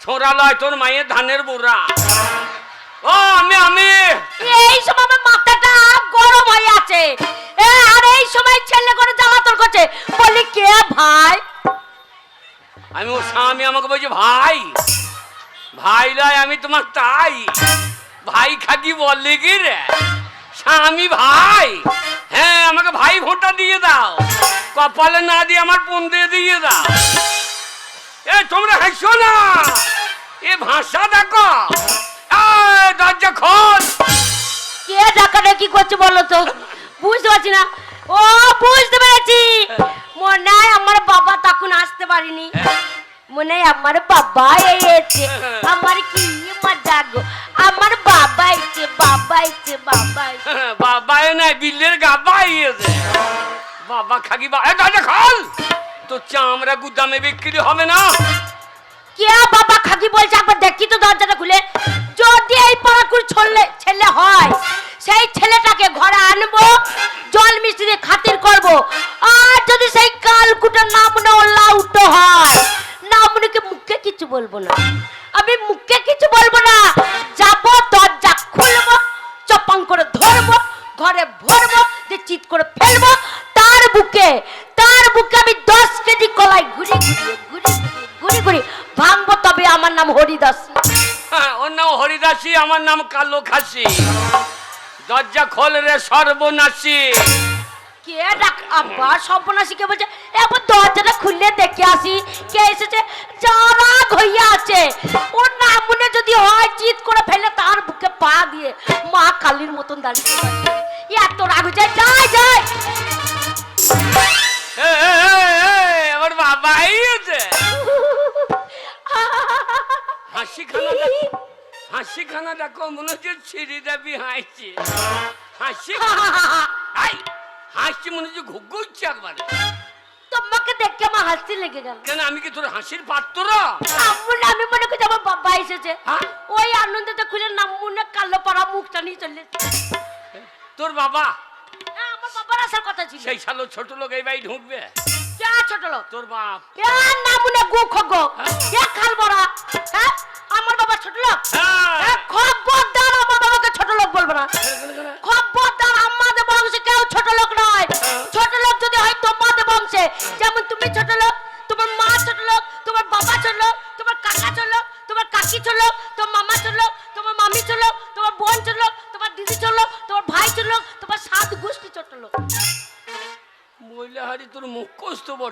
ছোঁড়া লয় তোর মায়ের ধানের বুড়া। ও আমি আমি। এই সময় আমার মাথাটা গরম হয়ে আছে। এ আর এই সময় ছেলে করে জ্বালাতন করছে। বলি কে ভাই? আমি ওর স্বামী আমাকে বলছে ভাই ভাই লয় আমি তোমার তাই। ভাই খাকি বললে কি রে? স্বামী ভাই হ্যাঁ আমাকে ভাই ভোঁটা দিয়ে দাও। কপালে না দিয়ে আমার পন্দে দিয়ে দাও। এ তোমরা হাসছো না। এ ভাষা দেখো। দরজা খোল। কে ডাকাটা কি করছে বলো তো? বুঝতে পারছি না। ও বুঝতে পেরেছি। মনে হয় আমার বাবা তখন আসতে পারিনি। মনে হয় আমার বাবা এসেছে। আমার কি মজা গো। আমার বাবা এসেছে বাবা এসেছে বাবা বাবা নাই বিল্লের গাবা ইয়েছে বাবা খাকি বা এ দরজা খোল। তো চামড়া গুদামে বিক্রি হবে না। কে বাবা খাকি বলছে? একবার দেখি তো দরজাটা খুলে। যদি এই পাড়াকুর ছেলে ছেলে হয়, সেই ছেলেটাকে ঘরে আনব, জল মিস্ত্রি খাতির করব। আর যদি সেই কালকুটা নাম লাউট হয় নামনিকে মুখে কিছু বলব না? আমি মুখে কিছু বলব না। যাব, দরজা খুলবো চপাং করে ধরবো, ঘরে ভরবো, যে চিৎ করে ফেলব, তার বুকে তার বুকে আমি দশ কেজি কলাই। ঘুরি ঘুরি ঘুরি ঘুরি ঘুরি। ভাঙবো তবে আমার নাম হরিদাস। হ্যাঁ, ওর নাম হরিদাসী আমার নাম কালো খাসি। দরজা খোল রে সর্বনাশী। কে ডাক? আবার সর্বনাশী কে বলছে একবার দরজাটা খুললে দেখে আসি। কে এসেছে? যারা হইয়া আছে। ওর নাম মনে যদি হয় চিৎ করে ফেলে তার বুকে পা দিয়ে মা কালীর মতন দাঁড়িয়ে। এত রাগ হয়ে যায় যায় যায় দেখো মনে হচ্ছে ছিঁড়ি দেবি হাসি। হাসি? আই হাসি মনে হচ্ছে ঘুগুচ্ছে একবারে। তোমাকে দেখে আমার হাসি লেগে গেল। কেন আমি কি তোর হাসির পাত্র আমি মনে আমার বাবা এসেছে। হ্যাঁ? ওই খুলে নামুনে কালো পাড়া মুখটা নিয়ে চলে তোর বাবা? হ্যাঁ, আমার বাবার আসার কথা ছিল। সেই সালো ছোট লোক এই বাড়ি ঢুকবে? কে ছোট লোক। তোর বাপ? এ নামুনে গু খগো? এ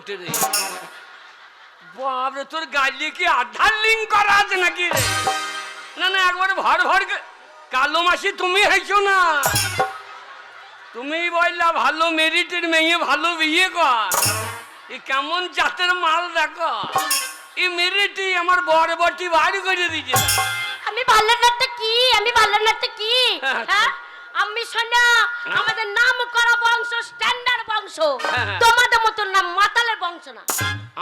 বটে রে। বাপরে তোর কি আধার লিঙ্ক করা আছে নাকি রে? না না একবারে ভর ভর কালো মাসি তুমি হয়েছো না। তুমি বললা ভালো মেরিটের মেয়ে ভালো বিয়ে কর। এ কেমন জাতের মাল দেখো। এই মেরিটই আমার বড় বটি বাড়ি করে দিয়েছে। আমি ভালো নাতে কি? আমি ভালো নাতে কি? হ্যাঁ। হ্যাঁ? আমি শোনা আমাদের নাম করা বংশ স্ট্যান্ডার্ড বংশ। হ্যাঁ। তোমাদের মতো নাম মাতালের বংশ না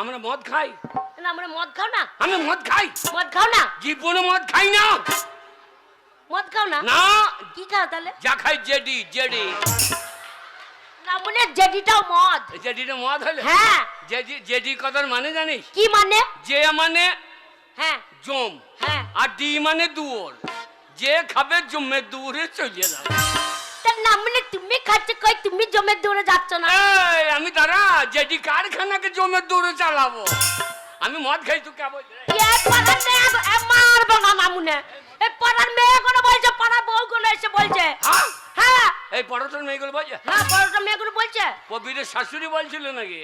আমরা মদ খাই। না আমরা মদ খাও না। আমি মদ খাই। মদ খাও না। জীবনে মদ খাই না। মদ খাও না? না। কি খাও তাহলে? যা খাই জেডি জেডি। না মনে জেডিটাও মদ। জেডিটা মদ হলে? হ্যাঁ। জেডি জেডি কথার মানে জানিস? কি মানে? যে মানে হ্যাঁ। জম। হ্যাঁ। আর ডি মানে দুয়োর। যে খাবে জমে দূরে চলে যাবে। নাম মানে তুমি খাচ্ছ কই তুমি জমে দূরে যাচ্ছ না? এই, আমি তারা জেডি কারখানাকে জমে দূরে চালাবো। আমি মদ খাই তুই কে বলছিস? এ পাড়ার মেয়ে মারবো না মামুনে। এ পাড়ার মেয়ে বলছে পাড়ার বউ গুলো এসে বলছে। হ্যাঁ? হ্যাঁ। এই পড়াশোনা মেয়েগুলো বলছে? হ্যাঁ বড়টা মেয়ে গুলো বলছে। কবিরের শাশুড়ি বলছিল নাকি?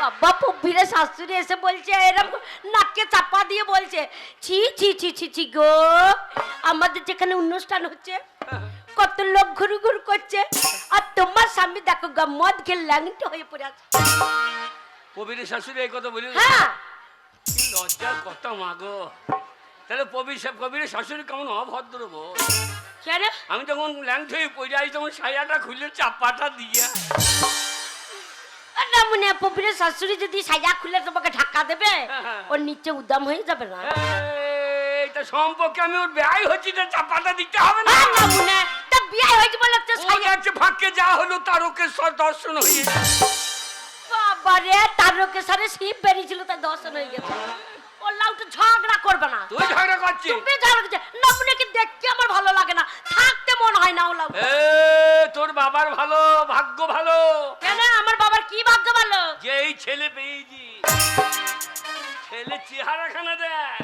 বাবা পব্বিরে শাশুড়ি এসে বলছে এরকম নাককে চাপা দিয়ে বলছে ছি ছি ছি ছি ছি গো। আমাদের যেখানে অনুষ্ঠান হচ্ছে কত লোক ঘুরু ঘুরু করছে। আর তোমার স্বামী দেখো গা মদ খেয়ে ল্যাংটা হয়ে পড়ে আছে। কবিরের শাশুড়ি এই কথা বলি হ্যাঁ। কি লজ্জার কথা মাগো তাহলে কবির সা- কবিরের শাশুড়ি কেমন অভদ্র বল কেন? আমি যখন ল্যাংট হয়ে পড়ে আছি তখন সায়াটা খুলে চাপাটা দিয়া। না মনে পব্বিরে শাশুড়ি যদি সাজা খুলে তোমাকে ধাক্কা দেবে হ্যাঁ। ওর নিচে উদাম হয়ে যাবে না। সম্পর্কে আমি ওর ব্যয় হচ্ছি চাপাটা দিতে হবে না। মনে বিয়ে হয়েছে বলে তো সাইয়া ফাঁকে যা হলো তারকেশ্বর দর্শন হয়ে বাবারে তারকের সাথে শিব বেরিয়েছিল তাই দর্শন হয়ে গেছে। ও লাউটা ঝগড়া করবে না। তুই ঝগড়া করছিস? তুমি ঝগড়া করছে না দেখতে আমার ভালো লাগে না। থাকতে মন হয় না ও লাউ। এ তোর বাবার ভালো ভাগ্য ভালো। কেন? আমার বাবার কি ভাগ্য ভালো? যে এই ছেলে পেয়েছি। ছেলে চেহারা খানা দেখ।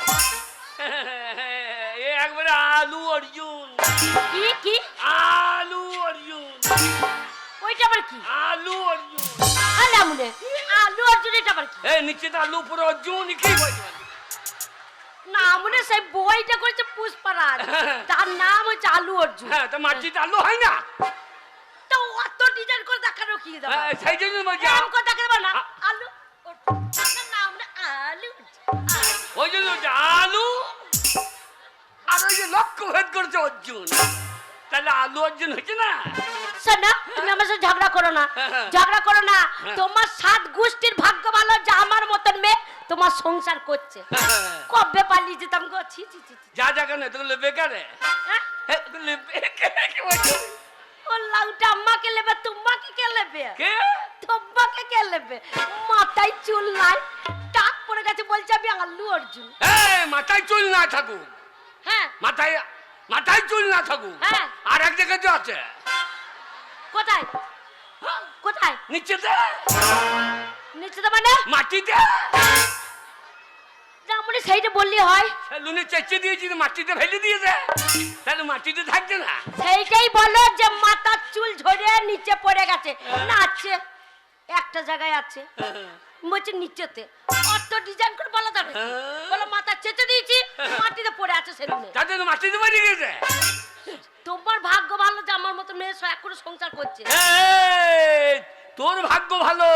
এ একবারে আলু অর্জুন। কি আবার কি? আলু অর্জুন। আলা মনে আলু অর্জুন এটা আবার কি? এ নিচে তো আলু উপরে অর্জুন কি বলছে? না মনে সেই বইটা করেছে পুষ্পারাজ। তার নাম হচ্ছে আলু অর্জুন। হ্যাঁ তো মাটিতে আলু হয় না? তো অত ডিজাইন করে দেখানো কি দাও হ্যাঁ, সেই জন্য বলছি এরকম করে পারো না? আলু অর্জুন। নাম না আলু ওই জন্য আলু? আর ওই যে লক্ষ্য ভেদ করছে অর্জুন। তাহলে আলু অর্জুন হয়েছে না তুমি আমার সাথে ঝগড়া করো না। ঝগড়া করো না হ্যাঁ। তোমার সাত গোষ্ঠীর ভাগ্য ভালো যে আমার মতন মেয়ে তোমার সংসার করছে হ্যাঁ। কবে পালিয়ে যেতাম গো ছি ছি ছি ছি। যা যা কেন তোগুলো বেকারে হ্যাঁ? তোগুলো বেকারে কি বলছিস? ও লাউটা আম্মাকে নেবে তোমাকে কে নেবে কে তোমাকে কে নেবে মাথায় চুল নাই টাক পড়ে গেছে বলছে আমি আলু অর্জুন এই মাথায় চুল না থাকুক হ্যাঁ মাথায় মাথায় চুল না থাকুক। হ্যাঁ। আর এক জায়গায় তো আছে। কোথায়? কোথায়? নিচেতে। নিচে তো মানে? মাটিতে। যেমন সেইটা বললি হয়। লুনে চেঁচে দিয়েছি তো মাটিতে ফেলে দিয়েছে। তাহলে মাটিতে থাকছে না। সেইটাই বলো যে মাথার চুল ঝরে নিচে পড়ে গেছে। না আছে। একটা জায়গায় আছে। বলছে নিচেতে। অত ডিজাইন করে বলা যাবে। বলো মাথা চেঁচে দিয়েছি মাটিতে পড়ে আছে সেদিনে তার জন্য মাটিতে পড়ে গেছে। তোমার ভাগ্য ভালো যে আমার মতো মেয়ে এক করে সংসার করছে। তোর ভাগ্য ভালো।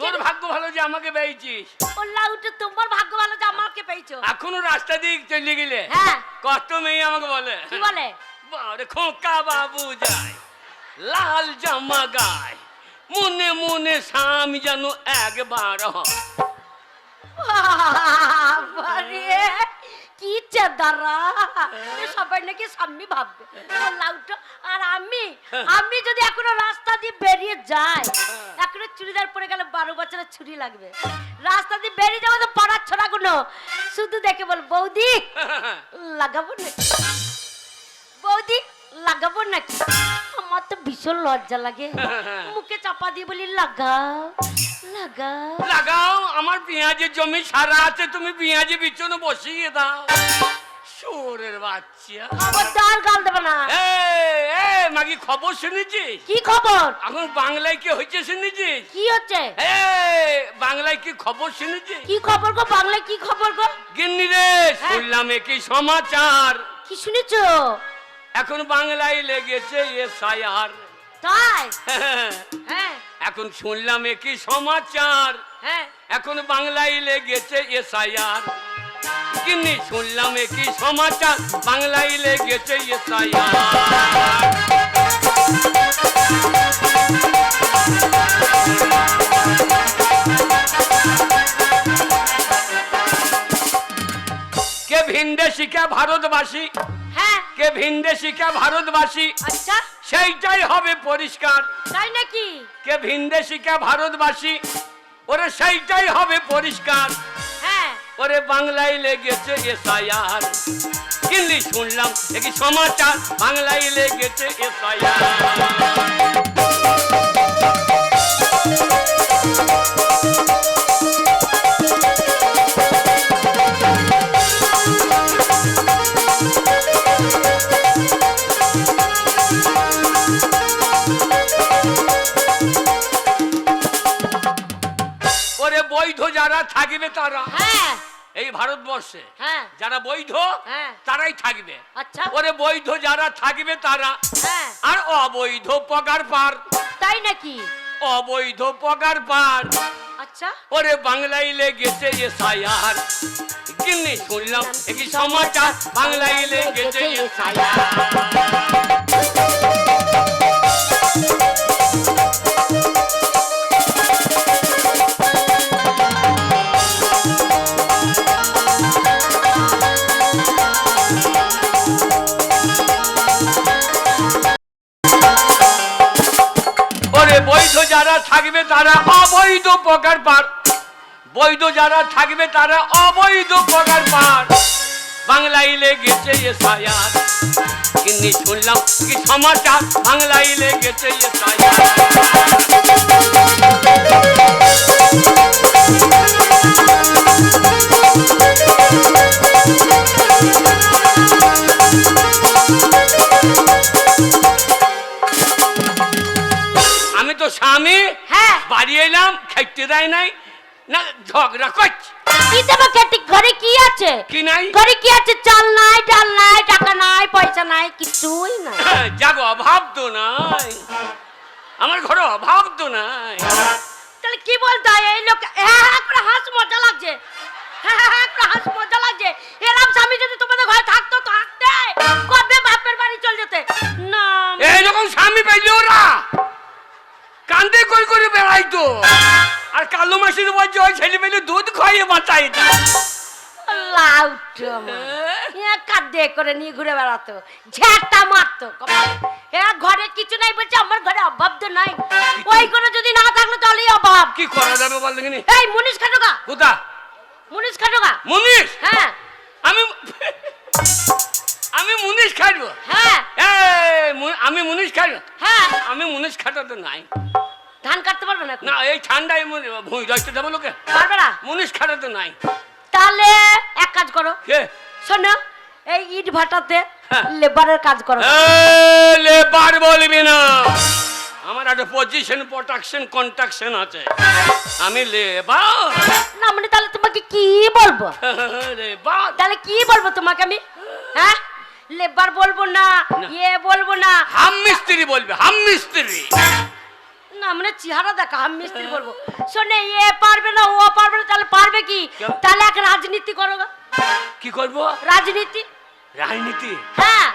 তোর ভাগ্য ভালো যে আমাকে পেয়েছিস। ও লাউটে তোমার ভাগ্য ভালো যে আমাকে পেয়েছ। এখনও রাস্তা দিক চলে গেলে হ্যাঁ। কত মেয়ে আমাকে বলে। কি বলে? বারে খোকা বাবু যায় লাল জামা গায়। মনে মনে স্বামী যেন একবার বাবারে কি চেদারা। সবাই নাকি সামনে ভাববে। লাউটো আর আমি আমি যদি এখনও রাস্তা দিয়ে বেরিয়ে যাই এখনও চুড়িদার পরে গেলে বারো বছরের ছুরি লাগবে। রাস্তা দিয়ে বেরিয়ে যাব তো পাড়ার ছোড়া গুলো শুধু দেখে বল বৌদি লাগাবো নাকি? বৌদি লাগাবো নাকি? আমার তো ভীষণ লজ্জা লাগে। মুখে চাপা দিয়ে বলি লাগাও লাগাও। লাগাও আমার পেঁয়াজের জমি সারা আছে তুমি পেঁয়াজের পিছনে বসিয়ে দাও। সোরের বাচ্চা। খবরদার গাল দেবে না। এ এ মাগি খবর শুনেছিস? কি খবর? এখন বাংলায় কি হয়েছে শুনেছিস? কি হচ্ছে? এ বাংলায় কি খবর শুনেছিস? কি খবর গো বাংলায় কি খবর গো? গিন্নি রে শুনলাম কি সমাচার। কি শুনেছো? এখন বাংলায় লেগেছে এসআইআর। তাই? হ্যাঁ। এখন শুনলাম কি সমাচার। হ্যাঁ। এখন বাংলায় লেগেছে এসআইআর। কিন্নি শুনলাম কি সমাচার বাংলায় লেগেছে এসআইআর। কে ভিন্দে শিখা ভারতবাসী কে ভিন্দে কে ভারতবাসী আচ্ছা। সেইটাই হবে পরিষ্কার। তাই নাকি? কে ভিন্দে কে ভারতবাসী ওরে সেইটাই হবে পরিষ্কার। হ্যাঁ। ওরে বাংলায় লেগেছে এসআইআর। কিনলি শুনলাম একই সমাচার বাংলায় লেগেছে এসআইআর। ওরে বৈধ যারা থাকবে তারা। হ্যাঁ। এই ভারতবর্ষে। হ্যাঁ। যারা বৈধ হ্যাঁ। তারাই থাকবে। আচ্ছা। ওরে বৈধ যারা থাকবে তারা। হ্যাঁ। আর অবৈধ পগার পার। তাই নাকি? অবৈধ পগার পার। আচ্ছা। ওরে বাংলায় লেগেছে এসআইআর কিন্নি শুনলাম একই সমাচার? বাংলায় লেগেছে এসআইআর যারা থাকবে তারা অবৈধ প্রকার পার। বৈধ যারা থাকবে তারা অবৈধ প্রকার পার। বাংলায় লেগেছে এসআইআর কিন্তু শুনলাম কি সমাচার বাংলায় লেগেছে এসআইআর আমি তো স্বামী হ্যাঁ। বাড়ি এলাম খাইতে দেয় নাই না ঝগড়া করছি। কি দেবো কেটে ঘরে কি আছে? কি নাই? ঘরে কি আছে? চাল নাই ডাল নাই টাকা নাই পয়সা নাই কিছুই নাই। যাগো অভাব তো নাই। আমার ঘরে অভাব তো নাই। তাহলে কি বলতে হয় এই লোক হ্যাঁ হ্যাঁ করে হাস মজা লাগছে। হ্যাঁ হ্যাঁ হ্যাঁ করে হাস মজা লাগছে। এরকম স্বামী যদি তোমাদের ঘরে থাকতো থাকতে কবে বাপের বাড়ি চল যেতে? না এইরকম স্বামী পাইলে ওরা কান্দে কই করে বেড়াইতো? আর কালো মাসির বলছে ওই ছেলে পেলে দুধ খাইয়ে বাঁচাই লাউটো কাঁদে করে নিয়ে ঘুরে বেড়াতো। ঝ্যাটা মারতো। এ ঘরে কিছু নাই বলছে আমার ঘরে অভাব তো নাই। ওই যদি না থাকল অভাব। কি করা যাবে বল দেখিনি? এই মুনিশ খাটোগা। কোথা? মুনিশ খাটোগা। মুনিশ? হ্যাঁ। আমি আমি মুনিশ খাইব? হ্যাঁ। আমি মুনিশ হ্যাঁ। আমি মুনিশ খাটা তো নাই। ধান কাটতে পারবে না না এই ঠান্ডায় ভুঁই রয়েছে দেবো লোকে। পারবে না? মুনিশ খাটা তো নাই। তাহলে এক কাজ করো। কে? শোনো এই ইট ভাটাতে হ্যাঁ। লেবারের কাজ করো। লেবার বলবি না। আমার একটা পজিশন প্রোটেকশন কন্ট্রাকশন আছে। আমি লেবার। না মানে তাহলে তোমাকে কি বলব? লেবার। তাহলে কি বলব তোমাকে আমি? হ্যাঁ? লেবার বলব না না। ইয়ে বলব না। হাম মিস্ত্রি বলবে হাম মিস্ত্রি। না মানে চেহারা দেখা আমি মিস্ত্রি বলব। শোনে এ পারবে না ও পারবে না তাহলে পারবে কি? তাহলে এক রাজনীতি করো কি করব? রাজনীতি? রাজনীতি? হ্যাঁ।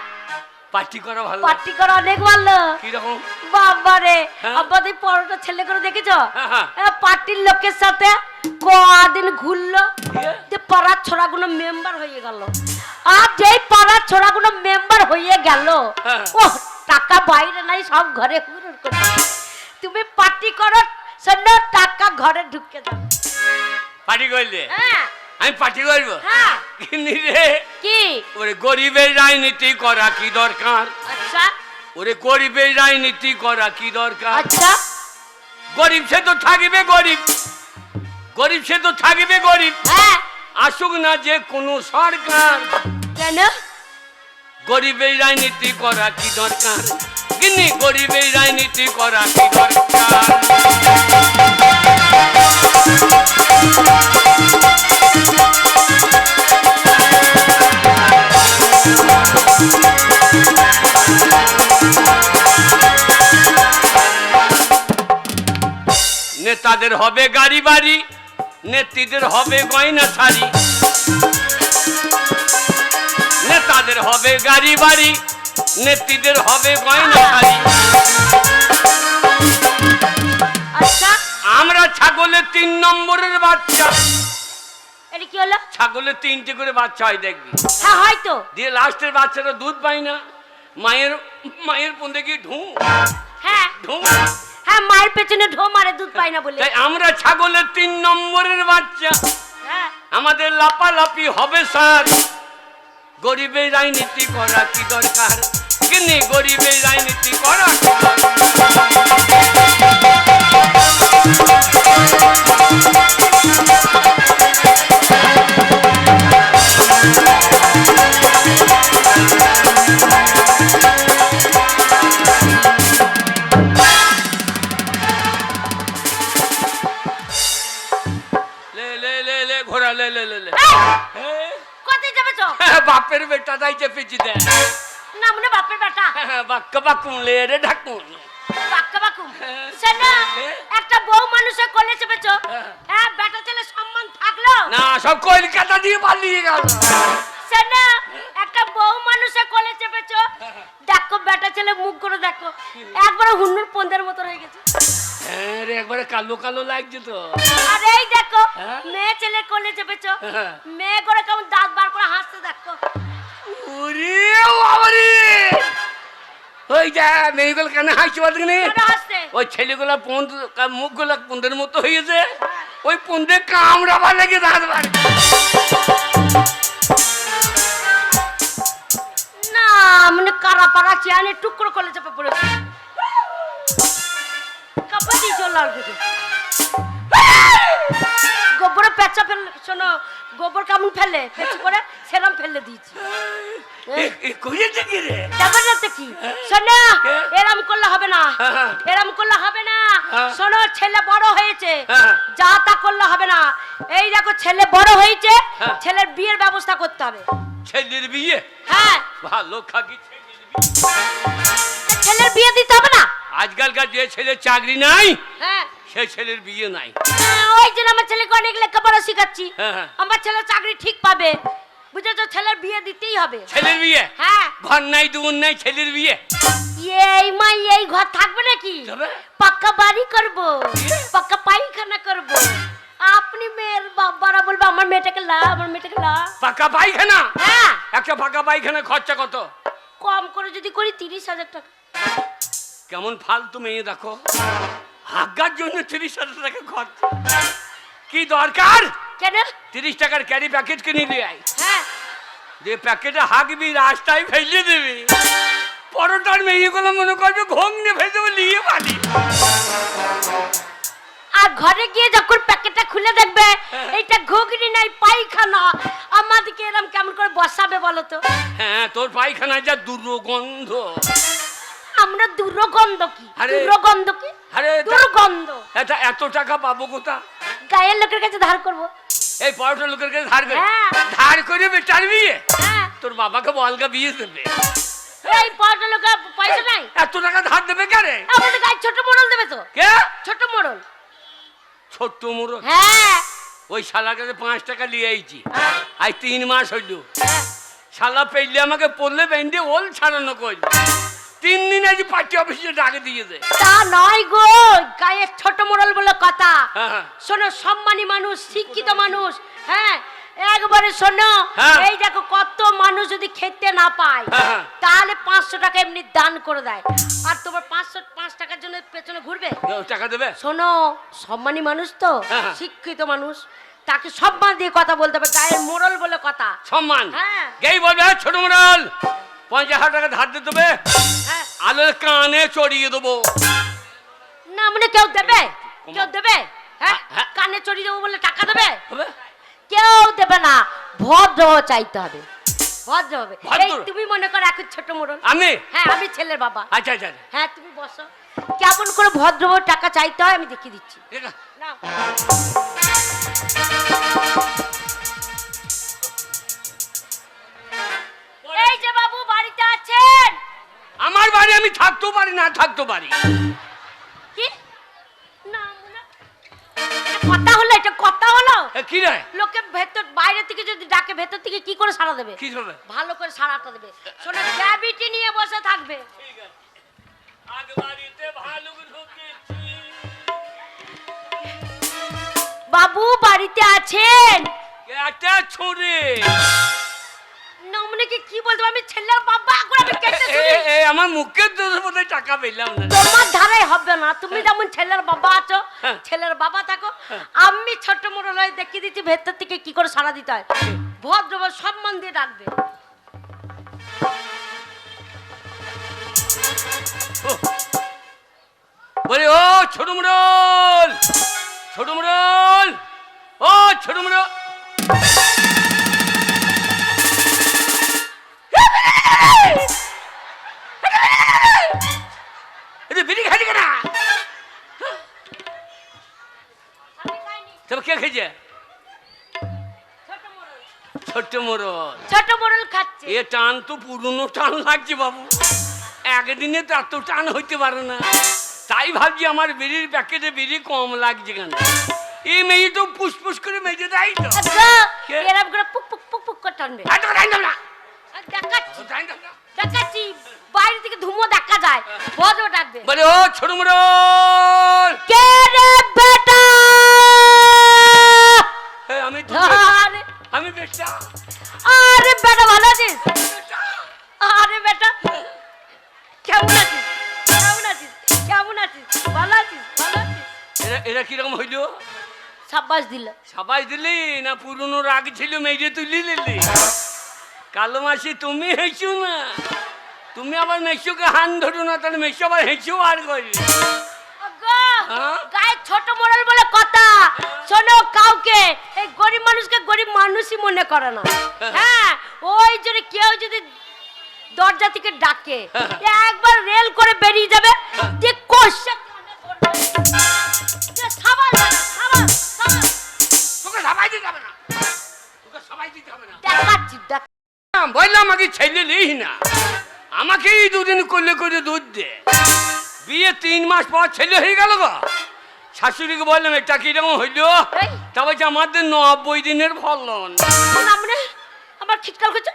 পার্টি করা ভালো। পার্টি করা অনেক ভালো। কীরকম? বাবারে হ্যাঁ? আব্বাদের পরোটা ছেলে করে দেখেছ? হ্যাঁ, হ্যাঁ। এ, পার্টির লোকের সাথে কদিন ঘুরলো। যে পাড়ার ছোড়াগুলো মেম্বার হয়ে গেল। আর যেই পাড়ার ছোড়াগুলো মেম্বার হয়ে গেল। ও টাকা বাইরে নাই সব ঘরে হুড়ুর করে। তুমি পার্টি করো শোনো টাকা ঘরে ঢুকে যাবে পার্টি করলে? হ্যাঁ। আমি পার্টি করব? হ্যাঁ। রে। কি? ওরে গরিবের রাজনীতি করা কি দরকার? আচ্ছা। ওরে গরিবের রাজনীতি করা কি দরকার? আচ্ছা। গরিব সে তো থাকবে গরিব। গরিব সে তো থাকবে গরিব। হ্যাঁ। আসুক না যে কোনো সরকার। কেন? গরিবের রাজনীতি করা কি দরকার? রাজনীতি করা কি দরকার? নেতাদের হবে গাড়ি বাড়ি, নেত্রীদের হবে গয়না শাড়ি নেতাদের হবে গাড়ি বাড়ি নেত্রীদের হবে গয়না শাড়ি। আচ্ছা। আমরা ছাগলের তিন নম্বরের বাচ্চা। এটা কি হলো? ছাগলের তিনটে করে বাচ্চা হয় দেখবি। হ্যাঁ হয়তো দিয়ে লাস্টের বাচ্চাটা দুধ পায় না। মায়ের মায়ের পন্দে গিয়ে ঢু। হ্যাঁ। ঢু। হ্যাঁ মায়ের পেছনে ঢো মারে দুধ পাই না বলে। তাই আমরা ছাগলের তিন নম্বরের বাচ্চা। হ্যাঁ। আমাদের লাপালাপি হবে স্যার। গরিবের রাজনীতি করা কি দরকার কিনে গরিবের রাজনীতি করা কি দরকার? বেটা তাই চেপেছি দে না মনে বাপের বেটা। বাক্য বাকুম লে রে ঢাকুন। বাক্কা বাকুম হ্যাঁ। শোনো হ্যাঁ। একটা বউ মানুষের কোলে চেপেছো। হ্যাঁ। হ্যাঁ বেটা ছেলে সম্মান থাকল। না সব কলকাতা দিয়ে পালিয়ে গেল। শোনো একটা বউ মানুষের কোলে চেপেছো। দেখো বেটা ছেলে মুখ করে দেখো। একবার হুন্নুর পন্দের মতো হয়ে গেছে। হ্যাঁ রে একবারে কালো কালো লাগছে তো। আর এই দেখো হ্যাঁ। মেয়ে ছেলে কোলে চেপেছো। হ্যাঁ। মেয়ে করে কেমন দাঁত বার করে হাসতে দেখো। ওরে বাবারে! ওই যা মেয়েগুলো কেন হাসি বলতে কেন? ওই ছেলেগুলা পন্দ মুখগুলা পন্দের মতো হয়েছে ওই পন্দে কামড়াবার লেগে দাঁত বাড়ি। না মানে কারা চেয়ানে টুকরো করলে চাপে পড়েছে কাপা দিয়ে চল গোবরে পেঁচা ফেললে শোনো গোবর কেমন ফেলে পেঁচি করে সেরাম ফেলে দিয়েছি কইছে কি রে যাবে না তো কি শোনো কে? এরম করলে হবে না হ্যাঁ। এরম করলে হবে না হ্যাঁ। শোনো ছেলে বড় হয়েছে হ্যাঁ। যা তা করলে হবে না এই দেখো ছেলে বড় হয়েছে হ্যাঁ। ছেলের বিয়ের ব্যবস্থা করতে হবে ছেলের বিয়ে হ্যাঁ ভালো খাকি ছেলের বিয়ে। দিতে হবে না আজকালকার যে ছেলের চাকরি নাই হ্যাঁ ছেলের বিয়ে নাই। হ্যাঁ, ওই জন্য আমার ছেলেকে অনেক লেখাপড়া শেখাচ্ছি। হ্যাঁ, হ্যাঁ। আমার ছেলে চাকরি ঠিক পাবে। বুঝেছ? ছেলের বিয়ে দিতেই হবে। ছেলের বিয়ে? হ্যাঁ। ঘর নাই দুন নাই ছেলের বিয়ে? এই মা এই ঘর থাকবে নাকি? তবে? পাক্কা বাড়ি করব পাক্কা পায়খানা করব। আপনি মেয়ের বাবারা বলবে আমার মেয়েটাকে লা আমার মেয়েটাকে লা। পাকা পায়খানা? হ্যাঁ। একটা পাকা পায়খানা খরচা কত? কম করে যদি করি তিরিশ হাজার টাকা। কেমন ফালতু মেয়ে দেখো। হাগার জন্য তিরিশ হাজার টাকা খরচ। কি দরকার? কেন? তিরিশ টাকার ক্যারি প্যাকেট কিনে নিয়ে আয়। হ্যাঁ। যে প্যাকেটে হাঁকবি রাস্তায় ফেলে দিবি। পরোটার মেয়েগুলো মনে করবে ঘুমনে দেবো নিয়ে পারি আর ঘরে গিয়ে যখন প্যাকেটটা খুলে দেখবে হ্যাঁ। এইটা ঘুগনি নাই পায়খানা। আমাদেরকে এরম কেমন করে বসাবে বলো তো? হ্যাঁ তোর পায়খানা যা দুর্গন্ধ। আমরা দুর্গন্ধ কি? দুর্গন্ধ কি? আরে দুর্গন্ধ। এটা এত টাকা পাবো কোথা? গায়ের লোকের কাছে ধার করব। এই পরোটা লোকের কাছে ধার করে? হ্যাঁ। ধার করে বেটার বিয়ে? হ্যাঁ। তোর বাবাকে বলগা বিয়ে দেবে। এই পয়সা নাই। এত টাকা ধার দেবে আমাদের গায়ে ছোট মোড়ল দেবে তো। কে? ছোট মোড়ল। ছোট্ট মোড়ো হ্যাঁ। ওই শালার কাছে পাঁচ টাকা নিয়ে আইছি। হ্যাঁ, আজ তিন মাস হইল। শালা পেলে আমাকে পড়লে বেঁধে ওল ছাড়ানো কই তিন দিন আজ পার্টি অফিসে ডাকে দিয়েছে তা নয় গো গায়ের ছোট মোড়ল বলে কথা হ্যাঁ, হ্যাঁ। শোনো সম্মানী মানুষ শিক্ষিত মানুষ হ্যাঁ একবারে শোনো হ্যাঁ। এই দেখো কত মানুষ যদি খেতে না পায়। তাহলে পাঁচশো টাকা এমনি দান করে দেয় আর তোমার পাঁচশো পাঁচ টাকার জন্য পেছনে ঘুরবে টাকা দেবে শোনো সম্মানী মানুষ তো। শিক্ষিত মানুষ তাকে সম্মান দিয়ে কথা বলতে হবে গায়ের মোড়ল বলে কথা সম্মান হ্যাঁ। গেই বলবে "হ্যাঁ, ছোট মোড়াল পঞ্চাশ হাজার টাকা ধার দিতে দেবে? হ্যাঁ। আলোর কানে চড়িয়ে দেবো। না মানে কেউ দেবে? কেউ দেবে? হ্যাঁ? হ্যাঁ। কানে চড়ি দেবো বলে টাকা দেবে? কেউ দেবে না। ভদ্র চাইতে হবে। ভদ্র হবে। এই তুমি মনে করো এখন ছোট মোড়ল। আমি? হ্যাঁ আমি ছেলের বাবা। আচ্ছা আচ্ছা আচ্ছা। হ্যাঁ তুমি বসো। কেমন করে ভদ্রভাবে টাকা চাইতে হয় আমি দেখিয়ে দিচ্ছি। ঠিক এই যে বাবু বাড়িতে আছেন? আমার বাড়ি আমি থাকতেও পারি না থাকতেও পারি। কি? না মনে এটা কথা হলো এটা কথা হলো? এ, কি রে? লোকে ভেতর বাইরে থেকে যদি ডাকে ভেতর থেকে কি করে সাড়া দেবে? কি হবে ভালো করে সাড়াটা দেবে। শোনো গ্র্যাভিটি নিয়ে বসে থাকবে। ঠিক আছে। আগ বাড়িতে ভালুক বাবু বাড়িতে আছেন? একটা ছুরি। নমনেকে কি বলতো আমি ছেলের বাবা এখন আমি কেটে এ, আমার মুখের দোষে বোধহয় টাকা পেলাম না। তোমার ধারে হবে না। তুমি যেমন ছেলের বাবা আছো হ্যাঁ। ছেলের বাবা থাকো হ্যাঁ। আমি ছোট মোড় হয়ে দেখিয়ে দিচ্ছি ভেতর থেকে কি করে সাড়া দিতে হয়। ভদ্র সম্মান দিয়ে ডাকবে। বলে ও ছোট মুরল ছোট মুরল ও ছোট মুরল এটা বিড়ি খাইছে কেনা তবে কে খেয়েছে ছোট মোরল ছোট মোড়ল খাচ্ছে এ টান তো পুরনো টান লাগছে বাবু একদিনে তো এত টান হইতে পারে না তাই ভাবছি আমার বিড়ির প্যাকেটে বিড়ি কম লাগছে কেন এই মেয়ে তো পুষ্পুস করে মেজে দেয় তো করে পুক পুক পুক করে টানবে না ডাকাচ্ছি। আচ্ছা, ডাকাচ্ছি। বাইরে থেকে ধুমো দেখা যায়। বজ ডাক বলে ও ছোট কে রে বেটা? আমি আমি বেটা আরে বেটা ভালো আছিস? আরে বেটা কেমন আছিস? কেমন আছিস? কেমন আছিস? ভালো আছিস? এরা কীরকম হইল? সাবাস দিল। সাবাস দিলি না পুরনো রাগ ছিল মেজে তুলি দিলি কালো মাসি তুমি হেঁচু না। তুমি আবার মেসুকে হান ধরো না তাহলে মেসু আবার হেঁচু আর করি হ্যাঁ? গায়ে ছোট মোড়ল বলে কথা। শোনো কাউকে এই গরিব মানুষকে গরিব মানুষই মনে করে না। হ্যাঁ। ওই জন্য কেউ যদি দরজা থেকে ডাকে একবার রেল করে বেরিয়ে যাবে। যে কষে সবাই দিতে হবে না। সবাই দিতে হবে না। দেখাচ্ছি দেখ বললাম ছেলে লিস না। আমাকেই দুদিন করলে করে দুধ দে। বিয়ে তিন মাস পর ছেলে হয়ে গেল গো। শাশুড়িকে বললাম এটা কীরকম হইল। তা বলছে আমাদের নব্বই দিনের ফলন। আমার খিটকাল করছে?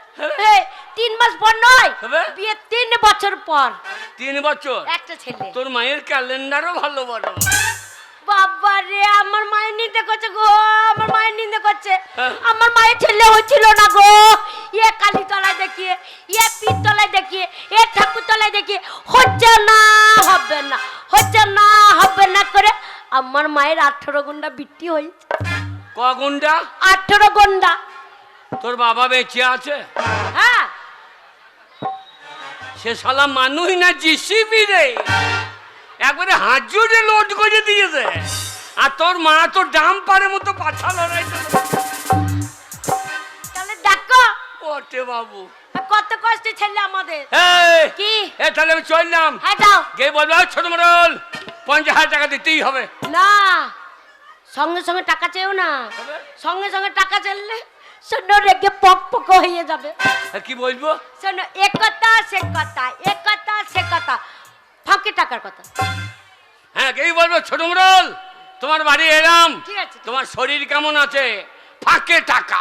তিন মাস পর নয়? বিয়ে তিন বছর পর। তিন বছর? একটা ছেলে। তোর মায়ের ক্যালেন্ডারও ভালো বড় বাবা রে আমার মায়ের নিন্দে করছে গো আমার মায়ের নিন্দে করছে। হ্যাঁ। আমার মায়ের ছেলে হচ্ছিল না গো। ইয়ে কালী তলায় দেখিয়ে ইয়ে পীর তলায় দেখিয়ে এ ঠাকুর তলায় দেখিয়ে হচ্ছে না হবে না হচ্ছে না হবে না করে আমার মায়ের আঠেরো গন্ডা বৃত্তি হয়েছে। কগুনটা আঠেরো গন্ডা। তোর বাবা বেঁচে আছে? হ্যাঁ। সে শালা মানুষ না জিসিবি রে। একবারে হাজুরে লোড করে দিয়েছে। আর তোর মা তো ডাম পারে মতো পাছা লড়াই তাহলে ওটে বাবু। কত কষ্ট ছেলে আমাদের। কি? এ তাহলে আমি চললাম হ্যাঁ যাও। গে বলব ছোট মরল পঞ্চাশ হাজার টাকা দিতেই হবে। না সঙ্গে সঙ্গে টাকা চেয়েও না। সঙ্গে সঙ্গে টাকা চাইলে শোনো রেগে পক পক হয়ে যাবে। কি বলব? শোনো এ কথা সে কথা এ কথা সে কথা। ফাঁকে টাকার কথা। হ্যাঁ কে বলব ছোট মরল তোমার বাড়ি এলাম। ঠিক আছে তোমার শরীর কেমন আছে? ফাঁকে টাকা।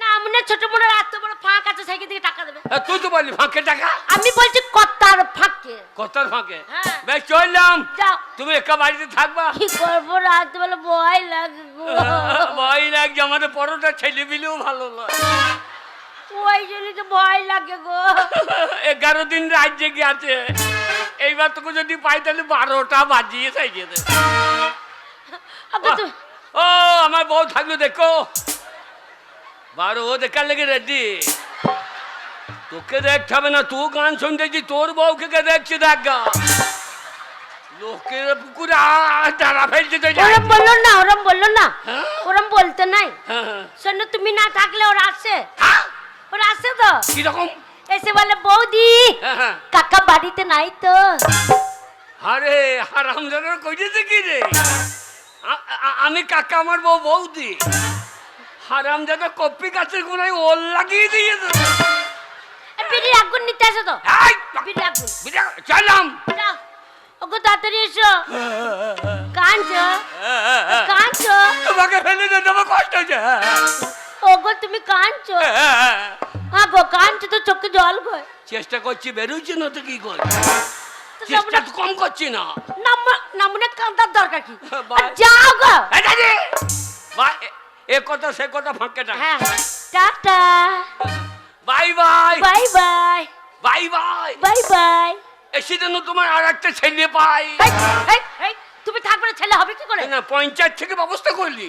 না মনে হয় ছোট এত বড় ফাঁক আছে সেই দিকে টাকা দেবে। আর তুই তো বললি ফাঁকে টাকা। আমি বলছি কথার ফাঁকে। কতার ফাঁকে? হ্যাঁ। বেশ চললাম। যাও। তুমি একা বাড়িতে থাকবা? কি করব রাতে বেলা ভয় লাগে ভয় লাগছে আমাদের পরোটা ছেলে মিলেও ভালো নয়। ওই জন্যই তো ভয় লাগে গো। এগারো দিন রাজ্যে গিয়েছে এইবার তোকে যদি পাই তাহলে বারোটা বাজিয়ে খাইয়ে দেবে ও আমার বউ থাকল দেখো। বারো ও দেখার লেগে রেডি তোকে দেখতে হবে না তুই গান শুনতেছি তোর বউকে কে দেখছি দেখ? গা লোকের পুকুরে দাঁড়া ফেলছে তো ওরম বলল না ওরম বলল না। হ্যাঁ? ওরম বলতে নাই। হ্যাঁ, হ্যাঁ। শোনো তুমি না থাকলে ওরা আসে। হ্যাঁ? ওরা আসে তো? কীরকম? এসে বলে বৌদি হ্যাঁ, হ্যাঁ। কাকা বাড়িতে নাই তো। আরে হারাম জানার কইতেছে কি রে? আমি কাকা আমার বউ বৌদি। হারাম জানা কপি গাছের গোড়ায় ওল লাগিয়ে দিয়েছে। আগুন নিতে আসো তো। আগুন। ওগো তাড়াতাড়ি এসো। কাঁদছো? কাঁদছো? তোমাকে ফেলে আমার কষ্ট হচ্ছে ওগো তুমি কাঁদছো? হ্যাঁ গো কাঁদছো তো চোখে জল গো। চেষ্টা করছি বেরোচ্ছে না তো কি কর চেষ্টা তো কম করছি না। নাম- নামনে কাঁদার দরকার কি? যাও গো। এ- কথা সে কথা ফাঁকে হ্যাঁ ta-ta. Bye bye. Bye bye. Bye bye. Bye bye. এসে যেন তোমার আর একটা ছেলে পাই। তুমি থাকবে ছেলে হবে কি করে? না পঞ্চায়েত থেকে ব্যবস্থা করলি।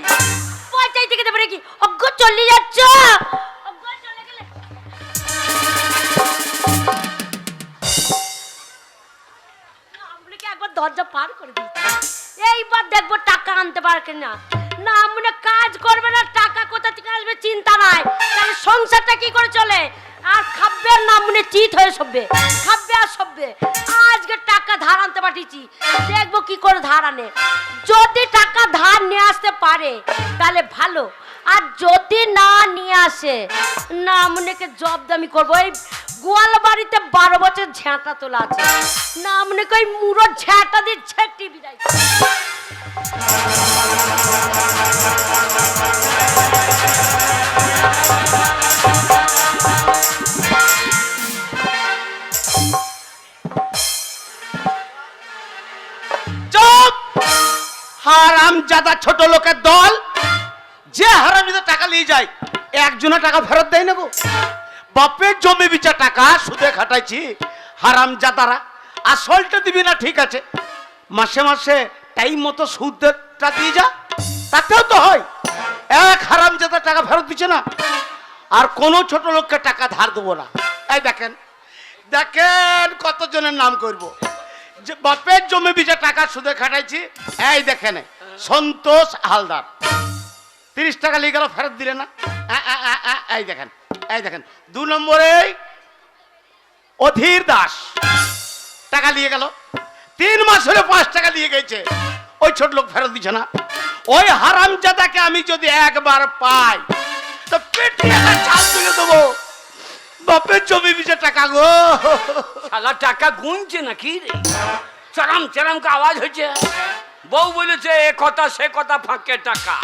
পঞ্চায়েত থেকে দেবে নাকি? অজ্ঞ চলে যাচ্ছ? দরজা পার করে দিই? এইবার দেখব টাকা আনতে পারবে না। না, মনে কাজ করবে না, টাকা কোথা থেকে আসবে চিন্তা নাই। তাহলে সংসারটা কি করে চলে? আর খাবে আর না মনে চিত হয়ে সববে খাবে আর সববে আজকে টাকা ধার আনতে পাঠিয়েছি, দেখব কি করে ধার আনে। যদি টাকা ধার নিয়ে আসতে পারে, তাহলে ভালো। আর যদি না নিয়ে আসে, না মনেকে জবদামি করব। এই গোয়াল বাড়িতে বারো বছর ঝ্যাঁটা তোলা আছে। না মনে কই মুড়ো ঝ্যাঁটা দিয়ে ছেটি বিদায় হারাম জাদা ছোট লোকের দল যে হারামিতে টাকা নিয়ে যায় একজনে টাকা ফেরত দেয় না গো। বাপের জমি বিচার টাকা সুদে খাটাইছি, হারাম জাদারা, আসলটা দিবি না, ঠিক আছে। মাসে মাসে টাইম মতো সুদ দে- টা দিয়ে যা, তাতেও তো হয়। এক হারাম যাতে টাকা ফেরত দিচ্ছে না। আর কোনো ছোট লোককে টাকা ধার দেবো না। এই দেখেন দেখেন কতজনের নাম করব। যে বাপের জমি বিজে টাকা সুদে খাটাইছি, এই দেখেন, সন্তোষ হালদার। তিরিশ টাকা লিয়ে গেল, ফেরত দিলে না। এই দেখেন এই দেখেন, দু নম্বরে অধীর দাস, টাকা নিয়ে গেল। তিন মাস হলে পাঁচ টাকা দিয়ে গেছে, ওই ছোট লোক ফেরত দিচ্ছে না। ওই হারামজাদাকে আমি যদি একবার পাই, তো পেটে তুলে দেবো। বাপের জমি বিচে টাকা গো। শালা টাকা গুনছে নাকি রে? চরাম চরাম আওয়াজ হচ্ছে বউ বলেছে, এ কথা সে কথা, ফাঁকে টাকা।